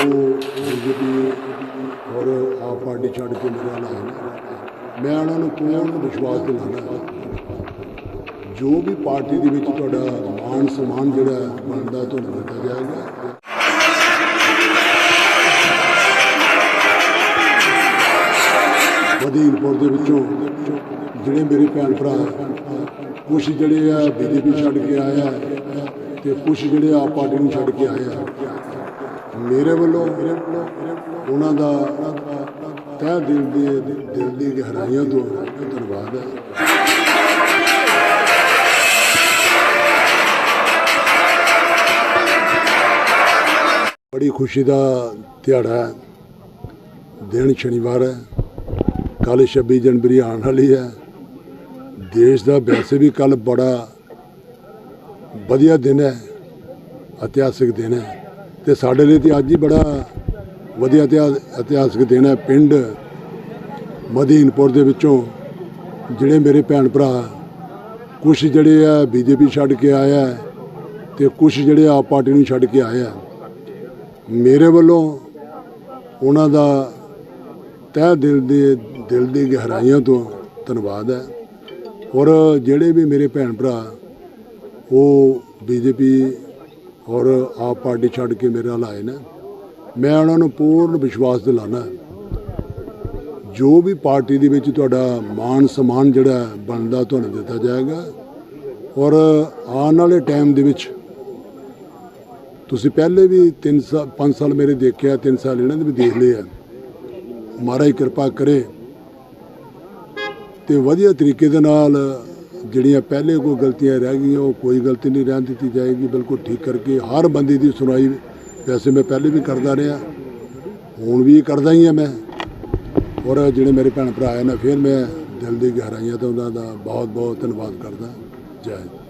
ਉਹ ਜਿਹੜੀ ਔਰ ਆ ਪਾਰਟੀ ਛੱਡ ਕੇ ਮੇਰਾ ਨਾਲ ਮੈਂ ਉਹਨਾਂ ਨੂੰ ਕਿਉਂ ਉਹਨੂੰ ਵਿਸ਼ਵਾਸ ਦਿਲਾਉਣਾ ਜੋ ਵੀ ਪਾਰਟੀ ਦੇ ਵਿੱਚ ਤੁਹਾਡਾ ਮਾਨ ਸਨਮਾਨ ਜਿਹੜਾ ਬਣਦਾ ਤੁਹਾਨੂੰ ਦਿੱਤਾ ਜਾਏਗਾ। ਵਧੀਰਪੁਰ ਦੇ ਵਿੱਚੋਂ ਜਿਹੜੇ ਮੇਰੇ ਭੈਣ ਭਰਾ ਕੁਝ ਜਿਹੜੇ ਆ ਬੀਜੇਪੀ ਛੱਡ ਕੇ ਆਇਆ ਤੇ ਕੁਝ ਜਿਹੜੇ ਆ ਪਾਰਟੀ ਨੂੰ ਛੱਡ ਕੇ ਆਇਆ ਮੇਰੇ ਵੱਲੋਂ ਉਹਨਾਂ ਦਾ ਤਹਿ ਦਿਲ ਦੇ ਦਿਲ ਦੀ ਗਹਿਰਾਈਆਂ ਤੋਂ ਧੰਨਵਾਦ ਹੈ। ਬੜੀ ਖੁਸ਼ੀ ਦਾ ਦਿਹਾੜਾ ਹੈ। ਦਿਨ ਸ਼ਨੀਵਾਰ ਹੈ। ਕੱਲ 26 ਜਨਵਰੀ ਆਉਣ ਵਾਲੀ ਹੈ। ਦੇਸ਼ ਦਾ ਵੈਸੇ ਵੀ ਕੱਲ ਬੜਾ ਵਧੀਆ ਦਿਨ ਹੈ। ਇਤਿਹਾਸਿਕ ਦਿਨ ਹੈ। ਤੇ ਸਾਡੇ ਲਈ ਤੇ ਅੱਜ ਹੀ ਬੜਾ ਵਧੀਆ ਇਤਿਹਾ- ਇਤਿਹਾਸਿਕ ਦਿਨ ਹੈ। ਪਿੰਡ ਮਦੀਨਪੁਰ ਦੇ ਵਿੱਚੋਂ ਜਿਹੜੇ ਮੇਰੇ ਭੈਣ ਭਰਾ ਕੁਝ ਜਿਹੜੇ ਆ ਬੀਜੇਪੀ ਛੱਡ ਕੇ ਆਇਆ ਆ ਤੇ ਕੁਝ ਜਿਹੜੇ ਆਪ ਪਾਰਟੀ ਨੂੰ ਛੱਡ ਕੇ ਆਇਆ ਮੇਰੇ ਵੱਲੋਂ ਉਹਨਾਂ ਦਾ ਤਹਿ ਦਿਲ ਦੇ, ਦਿਲ ਦੀ ਗਹਿਰਾਈਆਂ ਤੋਂ ਧੰਨਵਾਦ ਹੈ। ਔਰ ਜਿਹੜੇ ਵੀ ਮੇਰੇ ਭੈਣ ਭਰਾ, ਉਹ ਬੀਜੇਪੀ ਔਰ ਆਪ ਪਾਰਟੀ ਛੱਡ ਕੇ ਮੇਰੇ ਨਾਲ ਆਏ ਨੇ। ਮੈਂ ਉਹਨਾਂ ਨੂੰ ਪੂਰਨ ਵਿਸ਼ਵਾਸ ਦਿਲਾਣਾ ਜੋ ਵੀ ਪਾਰਟੀ ਦੇ ਵਿੱਚ ਤੁਹਾਡਾ ਮਾਨ ਸਨਮਾਨ ਜਿਹੜਾ ਬਣਦਾ ਤੁਹਾਨੂੰ ਦਿੱਤਾ ਜਾਏਗਾ। ਔਰ ਆਉਣ ਵਾਲੇ ਟਾਈਮ ਦੇ ਵਿੱਚ ਤੁਸੀਂ ਪਹਿਲੇ ਵੀ 3 ਸਾਲ 5 ਸਾਲ ਮੇਰੇ ਦੇਖਿਆ 3 ਸਾਲ ਇਹਨਾਂ ਦੇ ਵੀ ਦੇਖ ਲਏ ਆ। ਮਹਾਰਾਜ ਕਿਰਪਾ ਕਰੇ ਤੇ ਵਧੀਆ ਤਰੀਕੇ ਦੇ ਨਾਲ ਜਿਹੜੀਆਂ ਪਹਿਲੇ ਕੋਈ ਗਲਤੀਆਂ ਰਹਿ ਗਈਆਂ, ਉਹ ਕੋਈ ਗਲਤੀ ਨਹੀਂ ਰਹਿਣ ਦਿੱਤੀ ਜਾਏਗੀ, ਬਿਲਕੁਲ ਠੀਕ ਕਰਕੇ ਹਰ ਬੰਦੇ ਦੀ ਸੁਣਾਈ ਵੈਸੇ ਮੈਂ ਪਹਿਲੇ ਵੀ ਕਰਦਾ ਰਿਹਾ, ਹੁਣ ਵੀ ਕਰਦਾ ਹੀ ਆ ਮੈਂ ਔਰ ਜਿਹੜੇ ਮੇਰੇ ਭੈਣ ਭਰਾ ਆਏ ਨੇ, ਫਿਰ ਮੈਂ ਦਿਲ ਦੀ ਗਹਿਰਾਈਆਂ ਤੋਂ ਉਹਨਾਂ ਦਾ ਬਹੁਤ ਬਹੁਤ ਧੰਨਵਾਦ ਕਰਦਾ ਜੈ ਹਿੰਦ।